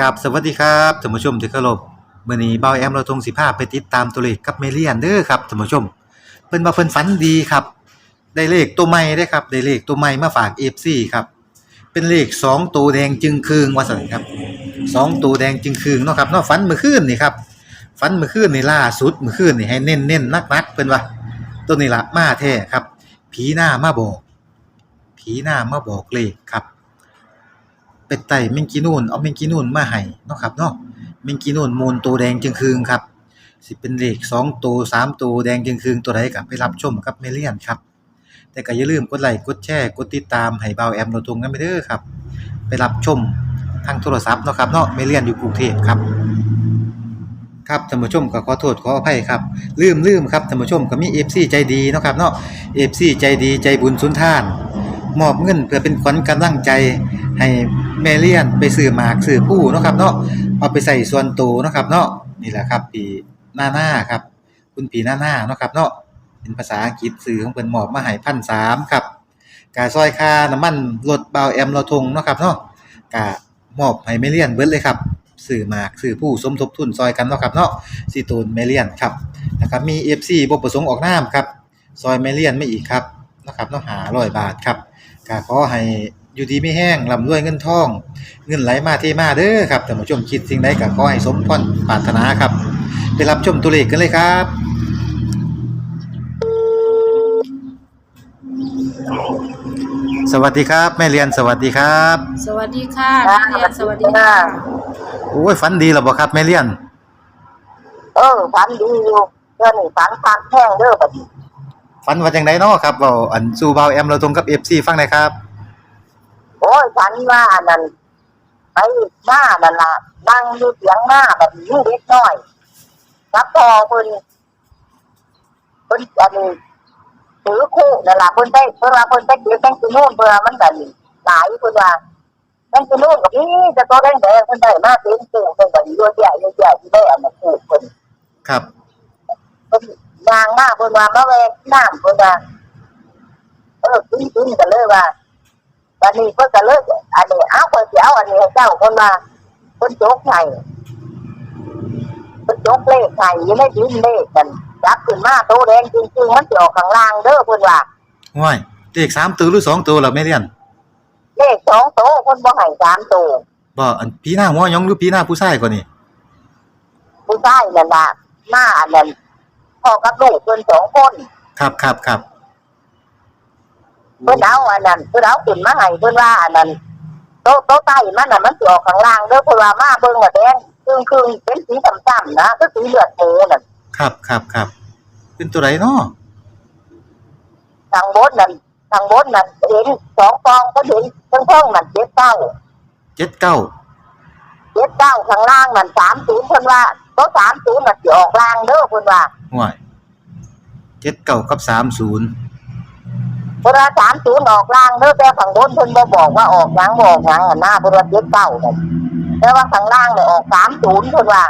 กับสวัสดีครับท่านผู้ชมที่เคารพมื้อนี้เบาแอมเราทง15ไปติดตามตัวเลขกับเมเลียนเด้อครับท่านผู้ชมเพิ่นว่าเพิ่นฝันดีครับ ได้เลขตัวใหม่เด้ครับได้เลขตัวใหม่มาฝาก FC ครับ เป็นเลข2ตัวแดงจึงครึงว่าซั่นครับสองตัวแดงจึงครึงเนาะครับเนาะฝันเมื่อคืนนี่ครับฝันเมื่อคืนนี่ล่าสุดเมื่อคืนนี่ให้เน้นๆนักๆเพิ่นว่าตัวนี้ละมาแท้ครับ ผีหน้ามาบอก ผีหน้ามาบอกเลขครับ เป็ดไต่แมงกีนูนเอาแมงกีนูนมาให้เนาะครับเนาะแมงกีนูนมูลตัวแดงจึงคืงครับ สิเป็นเลข2ตัว3ตัวแดงจึงคืงตัวใดก็ไปรับชมกับเมเลียนครับ แต่ก็อย่าลืมกดไลค์กดแชร์กดติดตามให้เบาแอมโดทงกันไปเด้อครับ ไปรับชมทางโทรศัพท์เนาะครับเนาะเมเลียนอยู่กรุงเทพครับครับท่านผู้ชมก็ขอโทษขออภัยครับ ลืมลืมครับท่านผู้ชมก็มี FC ใจดีเนาะครับเนาะ FC ใจดีใจบุญสุนทาน มอบเงินเพื่อเป็นขวัญกำลังใจ ให้แมเลียนไปซื้อหมากซื้อผู้เนาะครับเนาะเอาไปใส่ส่วนตัวเนาะครับเนาะนี่แหละครับปีหน้าหน้าครับ คุณปีหน้าหน้าเนาะครับเนาะเป็นภาษาอังกฤษสื่อของเพิ่นมอบมาให้พันสามครับกาซอยค่าน้ำมันรถเบาแอมเราทงเนาะครับเนาะกามอบให้แมเลียนเบิดเลยครับซื้อมากซื้อผู้สมทบทุนซอยกันเนาะครับเนาะสิตูนแมเลียนครับนะครับมี FC บ่ประสงค์ออกนามครับ ซอยแมเลียนไม่อีกครับนะครับเนาะหา100บาทครับก็ขอให้ อยู่ดีไม่แห้งร่ำรวยเงินทอง เงินไหลมาเทมาเด้อครับท่านผู้ชมคิดสิ่งใดก็ขอให้สมพรปรารถนาครับ ไปรับชมตัวเลขกันเลยครับสวัสดีครับ แม่เรียนสวัสดีครับสวัสดีค่ะนักเรียนสวัสดีค่ะ โอ้ยฝันดีแล้วบ่ครับแม่เรียน เออฝันดีอยู่เดี๋ยวนี้ฝันคักแห้งเด้อบัดนี้ฝันว่าจังไดเนาะครับเว้าอันสู่เบาแอมเราตรงกับ FC ฟังหน่อยครับ โอ้ยฝันว่านั่นไปมานั่นล่ะนั่งอยู่เสียงมาแบบนี้เล็กน้อยรับพอเพิ่นเพิ่นอันนี้ถือคู่นั่นล่ะเพิ่นได้เพิ่นว่าเพิ่นได้เก็บแบงค์นู่นเพิ่นว่ามันกันหลายเพิ่นว่าแบงค์นู่นกับนี่จะตัวแดงแดงเพิ่นได้มาเป็นคู่เพิ่นก็อยู่แย่อยู่แย่ที่ได้อันนั้นคู่เพิ่นครับเพิ่นยางมาเพิ่นว่ามาแวกน้ำเพิ่นว่าเออขึ้นขึ้นกันเลยว่า วันนี้เพิ่นก็เลยอันนี้เอาเพิ่นสิเอาอันนี้ให้เจ้าเพิ่นว่าเพิ่นจกให้เพิ่นจกเลขให้อยู่ในดินเลขกันจับขึ้นมาโตแดงจริงๆมันสิออกข้างล่างเด้อเพิ่นว่าห้วยเลข3ตัวหรือ2ตัวล่ะแม่เรียนเลขสองโตเพิ่นบ่ให้สามโตบ่อันพี่หน้าหัวยองหรือพี่หน้าผู้ชายกว่านี่ผู้ชายนั่นล่ะมาอันนั้นพ่อกับลูกเพิ่นสองคน ครับครับครับ เพิ่นเอาอันนั้นเพิ่นเอาขึ้นมาให้เพิ่นว่าอันนั้นโตะโตะใต้มันน่ะมันสิออกข้างล่างเด้อเพิ่นว่ามาเบิ่งว่าแดงครึ่งครึ่งๆเป็นสีซ้ำๆนะคือสีเลือดหมูน่ะครับครับครับเป็นตัวไหนเนาะทางบนนั่นทางบนนั่นเห็นสองฟองก็เห็นเพิ่งเพิ่งนั่นเจ็ดเก้าเจ็ดเก้าเจ็ดเก้าข้างล่างนั่นสามศูนย์เพิ่นว่าโตะสามศูนย์น่ะสิออกล่างเด้อเพิ่นว่าห่วยเจ็ดเก้ากับสามศูนย์ เพิ่นว่าสามศูนย์ออกล่างเด้อแต่ข้างบนเพิ่นบ่บอกว่าออกหยังบ่ออกหยังอะหน้าเพิ่นว่าเจ็ดเก้านั่นแต่ว่าข้างล่างเนี่ยออกสามศูนย์เพิ่นว่า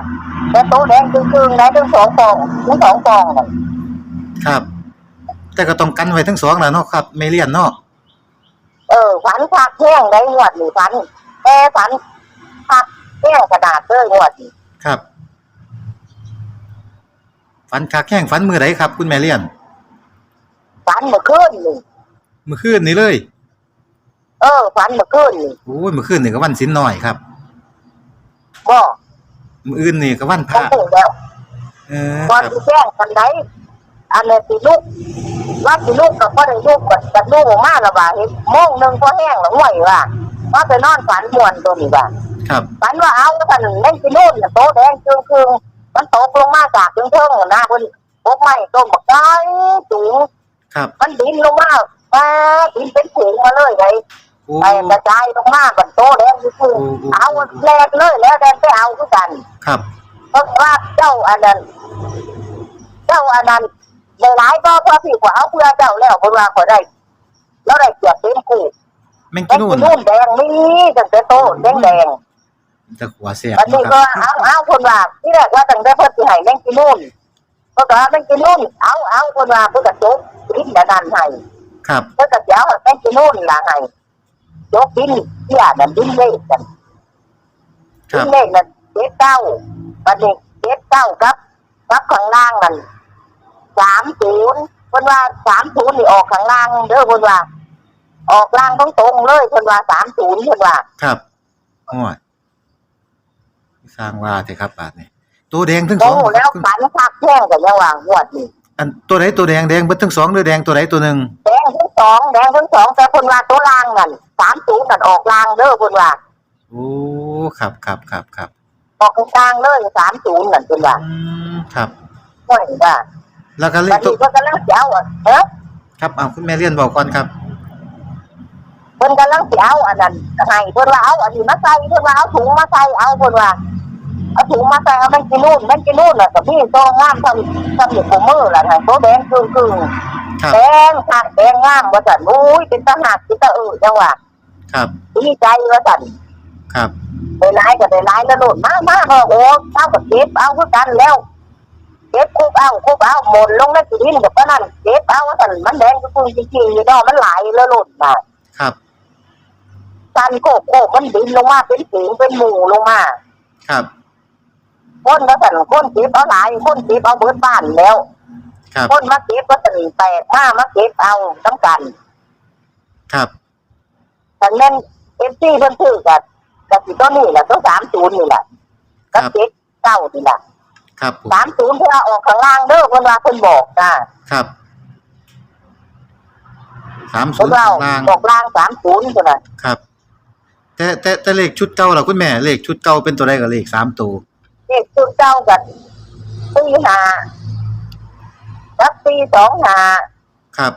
แต่โตะแดงครึ่งๆได้ทั้งสองฟองทั้งสองฟองนั่นครับ แต่ก็ต้องกันไว้ทั้งสองแหล้วเนาะครับไม่เลี่ยนเนาะเออฝันคักแห้งได้งวดนี่ฝันแต่ฝันคักแห้งขนาดเด้องวดนี่ครับฝันคักแข้งฝันมือไหนครับ คุณแม่เลี่ยนฝันเมื่อคืนนี่เมื่อคืนนี้เลย เออฝันเมื่อคืนนี่โอ้ยเมื่อคืนนี่ก็วันสินน้อยครับบ่มื้ออื่นนี่ก็วันพต้อระงถึงแล้วเออก่อนครับที่แจ้งกันไดอันนี้สิลูกว่าสิลูกกับพ่อได้ลูกกับกับลูกออกมาและว่าเห็นโมงหนึงพอแห้งแล้วห่วยว่าว่าไปนอนฝันม่วนตัวนี้ว่าครับฝันว่าเอาแล้วกันเล่นสินู่นน่ะโตะแดงจึงคือมันตกลงมาจากเทิงๆน่ะนะเพิ่นพกไม้ต้นบักไก่สูง ครับ มันดินลงมา ว่าดินเป็นถุงมาเลยไงโอ้ไปกระจายลงมาบันโตแดงคือคือเอาแลกเลยแล้วแดงไปเอาคือกัน ครับเพราะว่าเจ้าอันนั้นเจ้าอันนั้นหลายๆก็เพราะพี่กว่าเอาเพื่อเจ้าแล้วเพราะว่าขอได้ แล้วได้เกียรติเป็นกูแมงแดกิงนูนนู่นแดงนี่ตั้งแต่โตแดงแดงจะหัวเสียบอันนี้เนาะคก็รับเอาเอาคนว่าที่แรกว่าตั้งแต่เพิ่นสิให้แดงกินนู่นเพราะว่าแดงกินนู่นเอาเอาคนว่าเพิ่นก็จบลิ้นดันนันให้ ครับเพิ่นก็จะเอาแดงกินนู่นล่ะให้จบลิ้นเสียดันลิ้นเล่กันครับเลขนั่นเจ็ดเก้าบัดนี้เจ็ดเก้ากับกับข้างล่างนั่นสามศูนย์เพิ่นว่าสามศูนย์นี่ออกข้างล่างเด้อเพิ่นว่า ออกล่างตรงๆเลยเพิ่นว่าสามศูนย์เพิ่นว่า ครับโอ้ยสร้างว่าเถอะครับบาดนี้ตัวแดงทั้งสโอ้องแล้วคุณฝันคักแท่งกับยังว่างวดนี่ อันตัวไหนตัวแดงแดงเบิดทั้งสองหรือแดงตัวไหนตัวหนึ่งแดงทั้งสองแดงทั้งสองแต่เพิ่นว่าตัวล่างนั่นสามศูนย์นั่นออกล่างเด้อเพิ่นว่า โอ้ครับครับครับครับออกกลางๆเลยสามศูนย์นั่นเพิ่นว่าอืมครับ ห่วยว่าแล้วก็เลบัขดตัวนี้เพิ่นกำลังสิเอาอะเอ้อครับเอาคุณแม่เลียนบอกก่อนครับ เพิ่นกำลังสิเอาอันนั้นให้เพิ่นว่าเอาอันนี้มาใส่เพิ่นว่าเอาถุงมาใส่เอาเพิ่นว่า เอาถุงมาใส่เอามันกินนู่นมันกินนู่นน่ะกับพี่โตงามทำทำอยู่กับมือล่ะค่ะโตแดงครึ่งๆครับแดงค่ะแดงงามว่าสันอุ้ยเป็นทหารเป็นตะเออจังหวะครับดีใจว่าสันครับไปร้ายกับไปร้ายแล้วโดดมามาเออโอ้เท่ากับเก็บเอาคือกันแล้วเก็บคุกเอาคุกเอาหมดลงในจุดินกับปะนั่นเก็บเอาว่าสันมันแดงก็คือจริงๆอยู่ดอกมันไหลแล้วหล่นมาครับสันโคกโคกมันดินลงมาเป็นสีงเป็นหมู่ลงมาครับ คนว่าสันคนเก็บเอาหลายคนเก็บเอาเบิดบ้านแล้วครับ คนมาเก็บว่าสันแตกมามาเก็บเอาต้องกันครับ ฉันแม่นเอฟซีเพิ่นซื้อกับกับสิตัวนี้แหละตัวสามศูนย์นี่แหละกับเจ็ดเก้านี่แหละครับผมสามศูนย์เพื่อออกข้างล่างเด้อเพิ่นว่าเพิ่นบอกนะครับสามศูเพิ่นนย์ว่าล่างออกล่างสามศูนย์เพิ่นน่ะครับ แต่แต่แต่เลขชุดเก่าล่ะคุณแม่ เลขชุดเก่าเป็นตัวใดกับเลขสามตัว เลขชุดเก้ากับตีห้ากับตีสองห้าครับ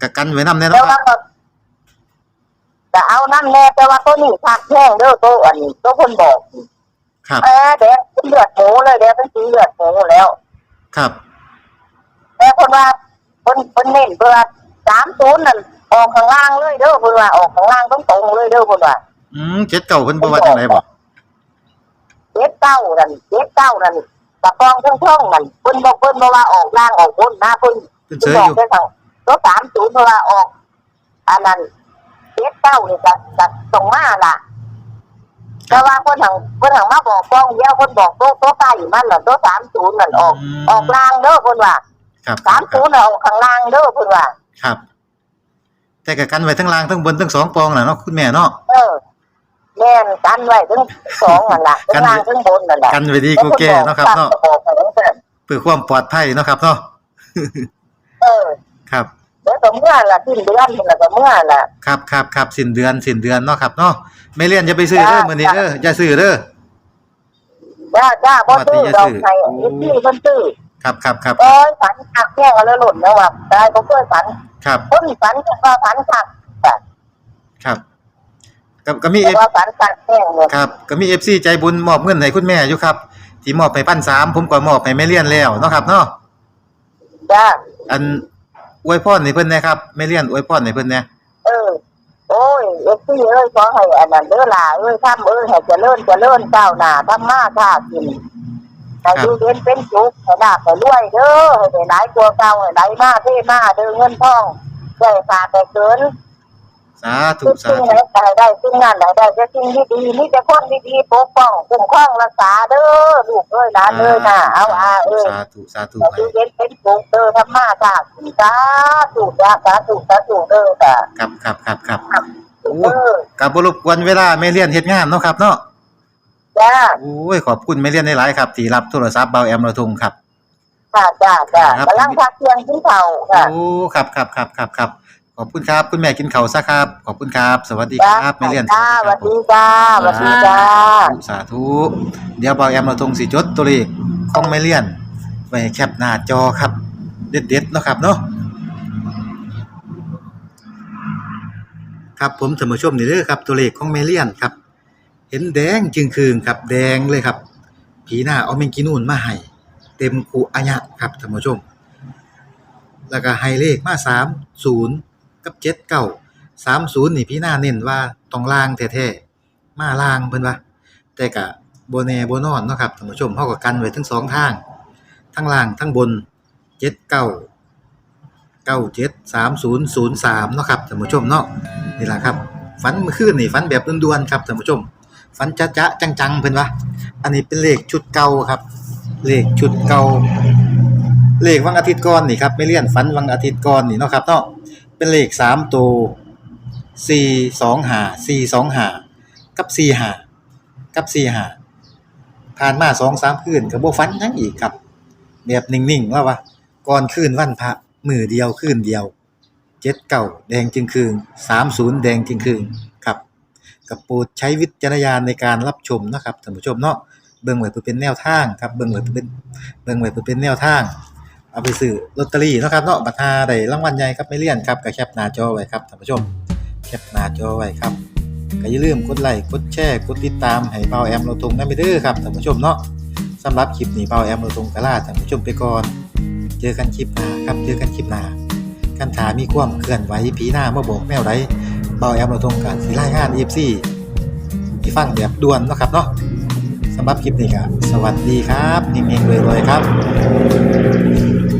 กะกันไว้นำแน่แต่เนาะคว่ารับก็จะเอานั่นแน่แต่ว่าตัวนี้ขาดแห้งเด้อตัวอันนี้ตัวเพิ่นบอก ครับ เออแดงเป็นเลือดหมูเลยแดงเป็นสีเลือดหมูแล้ว ครับ แต่คนว่าคนคนเน้นเพื่อสามศูนย์นั่นออกข้างล่างเลยเด้อเพื่อว่าออกข้างล่างตรงตรงๆเลยเด้อเพื่อว่า อืมเจ็ดเก่าเพิ่นบ่ว่าจังไดบ่ เจ็ดเก้านั่นเจ็ดเก้านั่นกระปองทั้งช่องนั่นเพิ่นบอกเพิ่นบอกว่าออกล่างออกบนนะเพิ่นเพิ่นเพิ่เสนยบออกยู่ได้ทางตัวสามศูนย์เพื่อว่าออกอันนั้นเจ็ดเก้านี่จะจะตรงมาล่ะแต่ว่าคนทางคนทางมาบอกกล้องเดียวคนบอกโต๊ะโต๊ะใต้มันน่ะโต๊ะสามศูนย์นั่นออกมออกล่างเด้อเพิ่นว่าครับสามศูนย์น่ะออกข้างล่างเด้อเพิ่นว่า ครับ แต่กะกันไว้ทั้งล่างทั้งบนทั้งสองปองน่ะเนาะคุณแม่เนาะเออ แม่นกันไว้ทั้งสองนั่นแหละกัทั้นงล่างทั้งบนนั่นแหละกันไว้ดีกูแก่เนาะครับเนาะบอกไปตั้งแต่เพื่อความปลอดภัยเนาะครับเนาะเออครับเดี๋ยวก็เมื่อละสิ้นเดือนนี่แหละก็เมื่อละครับครับครับสิ้นเดือนสิ้นเดือนเนาะครับเนาะไม่เรียนจะไปซื้อเด้อจ้ามื้อนี้เด้ออย่าซื้อเด้อจ้าจ้าบ่ว่าซื้อที่จะดอกซื้อไห้โอ้อีที่เพิ่นซื้อครับครับครับโอ้ยฝันคักแย่งแล้วหล่นนะว่าตายบ่เคยฝัน ครับคนฝันก็ว่าฝันคักจ้ะครับ ก็ก็มีแต่ F ว่าฝันคักแย่งเลยครับก็มี FC ใจบุญมอบเงินให้คุณแม่อยู่ครับ ที่มอบให้พันสามผมก็มอบให้แม่เลียนแล้วเนาะครับเนาะจ้า อันอวยพรให้เพิ่นนะครับแม่เลียนอวยพรให้เพิ่นแหน่เออ โอ้ยเอ็กซี่เอ้ยขอให้อันนั้นเด้อล่ะเอ้ยทำเอ้ยให้เจริญเจริญก้าวหน้าทำมาค้ากินให้ดูเด่นเป็นสุขให้ลาบให้รวยเด้อให้ได้หลายตัวเก่าให้ไหลมาเทมาเด้อเงินทองใส่ขาดแต่เกิน สาธุทุกสาสิ่งธุ ไหนได้ได้สิ่งงานไหนได้จะสิ่งที่ดีนี่จะคนดีๆปกป้องคุ้มครองรักษาเด้อลูกเอ้ยหลานเอ้ยน่ะเอาอาเอ้ยสาธุสาธุให้ไปดูเด่นเป็นสุขเด้อทำมาค้ากินสาธุจ้าสาธุสาธุเด้อจ้ะครับครับครับครับโอ้เด้อกับ่รบกวนเวลาแม่เลียนเฮ็ดงานเนาะครับเนาะจ้าโอ้ยขอบคุณแม่เลียนหลายๆครับที่รับโทรศัพท์เบาแอมระทงครับจ้าจ้าจ้าครับกำลังพักเที่ยงกินข้าวค่ะ โอ้ครับครับครับครับครับ ขอบคุณครับ คุณแม่กินข้าวซะครับ ขอบคุณครับ สวัสดีคจ้ารับแม่เลียนจ้าสวัสดีจ้าสวัสดีจ้าสาธุเดี๋ยวเบาแอมระทงสิจดตัวเลขของแม่เลียนไว้ให้แคปหน้าจอครับ เด็ดๆเนาะครับเนาะครับผมท่านผู้ชมนี่เด้อครับตัวเลขของแม่เลียนครับ เห็นแดงจึงคืนครับ แดงเลยครับ ผีหน้าเอาเมงกินูนมาให้เต็มคูอัญะครับท่านผู้ชม แล้วก็ให้เลขมา30 กับ79 30นี่พี่หน้าเน้นว่าต้องล่างแท้ๆมาล่างเพิ่นว่าแต่ก็บ่แน่บ่นอนเนาะครับท่านผู้ชมเฮาก็กันไว้ทั้งสองทาง ทั้งล่างทั้งบน79 97 30 03เก้าเจ็ดสามศูนย์ศูนย์สามนะครับท่านผู้ชมเนาะนี่แหละครับฝันเมื่อคืนนี่ฝันแบบด่วนๆครับท่านผู้ชมฝันจะจะจังๆเพิ่นว่าอันนี้เป็นเลขชุดเก่าครับ เลขชุดเก่า เลขวันอาทิตย์ก่อนนี่ครับไม่เลี่ยนฝันวันอาทิตย์ก่อนนี่เนาะครับเนาะ เป็นเลขสามตัวสี่สองหาสี่สองหากับสี่หากับสี่หาผ่านมาสองสามคืนกับโบฝันหยังอีกครับ แบบนิ่งๆว่าว่าก่อนคืนวันพระมือเดียวคืนเดียวเจ็ดเก่าแดงจึงคืนสามศูนย์แดงจึงคืนครับกับโปรดใช้วิจารณญาณในการรับชมนะครับท่านผู้ชมเนาะเบิ่งไว้เพื่อเป็นแนวทางครับเบิ่งไว้เพื่อเป็นเบิ่งไว้เพื่อเป็นแนวทาง เอาไปซื้อลอตเตอรี่นะครับเนาะบัตรหาได้รางวัลใหญ่ครับไม่เลี่ยนครับก็แคปหน้าจอไว้ครับท่านผู้ชม แคปหน้าจอไว้ครับก็อย่าลืมกดไลค์กดแชร์กดติดตามให้เบาแอมเราตรงนั้นไปเด้อครับท่านผู้ชมเนาะสำหรับคลิปนี้เบาแอมเราตรงกะลาท่านผู้ชมไปก่อน เจอกันคลิปหน้าครับเจอกันคลิปหน้าคันถามีความเคลื่อนไหวผีหน้าเมาบอกแมวไรเบาแอมเราตรงกันสิรายงาน EFC ที่ฟังแบบด่วนนะครับเนาะ สำหรับคลิปนี้ครับสวัสดีครับเฮงๆรวยๆครับ